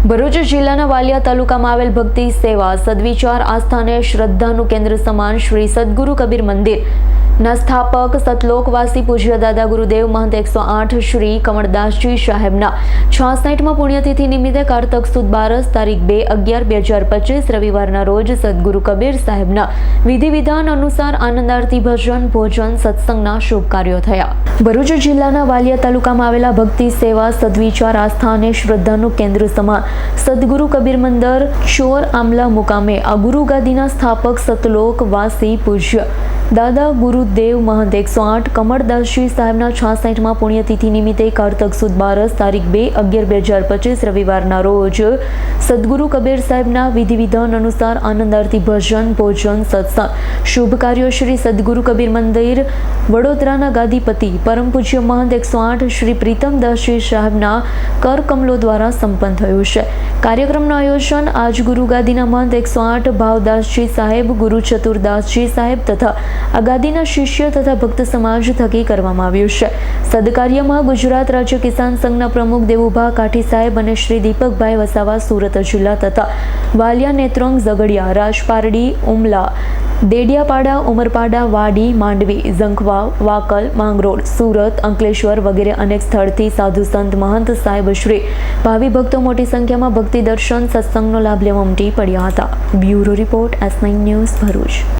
ભરૂચ જિલ્લાના વાલિયા તાલુકામાં આવેલ ભક્તિ સેવા સદવિચાર આસ્થાને શ્રદ્ધાનું કેન્દ્ર સમાન શ્રી સદગુરુ કબીર મંદિર. ના સ્થાપક સતલોકવાસી પૂજ્ય દાદા ગુરુદેવ મહંત એકસો આઠ શ્રી કમળદાસજી સાહેબના છાસઠમાં પુણ્યતિથિ નિમિત્તે કારતક સુદ બારસ તારીખ બે અગિયાર બે હજાર પચીસ રવિવારના રોજ સદગુરુ કબીર સાહેબના વિધિ વિધાન અનુસાર આનંદ આરતી ભજન, ભોજન, સત્સંગના શુભ કાર્યો થયા. ભરૂચ જિલ્લાના વાલિયા તાલુકામાં આવેલા ભક્તિ સેવા સદવિચાર આસ્થા અને શ્રદ્ધાનું કેન્દ્ર સમાન સદગુરુ કબીર મંદિર ચોર આમલા મુકામે આ ગુરુ ગાદીના સ્થાપક સતલોકવાસી પૂજ્ય દાદા ગુરુદેવ મહંત એકસો આઠ કમળદાસજી સાહેબના છાસઠમાં પુણ્યતિથિ નિમિત્તે કારતક સુદ બારસ તારીખ બે અગિયાર બે હજાર પચીસ રવિવારના રોજ સદગુરુ કબીર સાહેબના વિધિ વિધાન અનુસાર આનંદ આરતી ભજન, ભોજન, સત્સંગ. શુભ કાર્યો શ્રી સદગુરુ કબીર મંદિર, વડોદરાના ગાદીપતિ, પરમ પૂજ્ય મહંત એકસો આઠ, શ્રી પ્રીતમદાસજી સાહેબના કરકમલો દ્વારા સંપન્ન થયું છે. કાર્યક્રમનું આયોજન આજ ગુરુ ગાદીના મહંત એકસો આઠ ભાવદાસજી સાહેબ, ગુરુ ચતુરદાસજી સાહેબ તથા અગાદીના શિષ્ય તથા ભક્ત સમાજ થકી કરવામાં આવ્યું છે. સદકાર્યમાં ગુજરાત રાજ્ય કિસાન સંઘના પ્રમુખ દેવુભા કાઠી સાહેબ અને શ્રી દીપકભાઈ વસાવા સુરત જિલ્લા તથા વાલિયા નેત્રોંગ ઝઘડિયા, રાજપારડી, ઉમલા, દેડિયાપાડા, ઉમરપાડા, વાડી, માંડવી, ઝંખવા, વાકલ, માંગરોળ, સુરત, અંકલેશ્વર વગેરે અનેક સ્થળથી સાધુ સંત મહંત સાહેબ શ્રી ભાવિ ભક્તો મોટી સંખ્યામાં ભક્તિ દર્શન સત્સંગનો લાભ લેવા ઉમટી પડ્યા હતા. Bureau report S nine news Bharuch.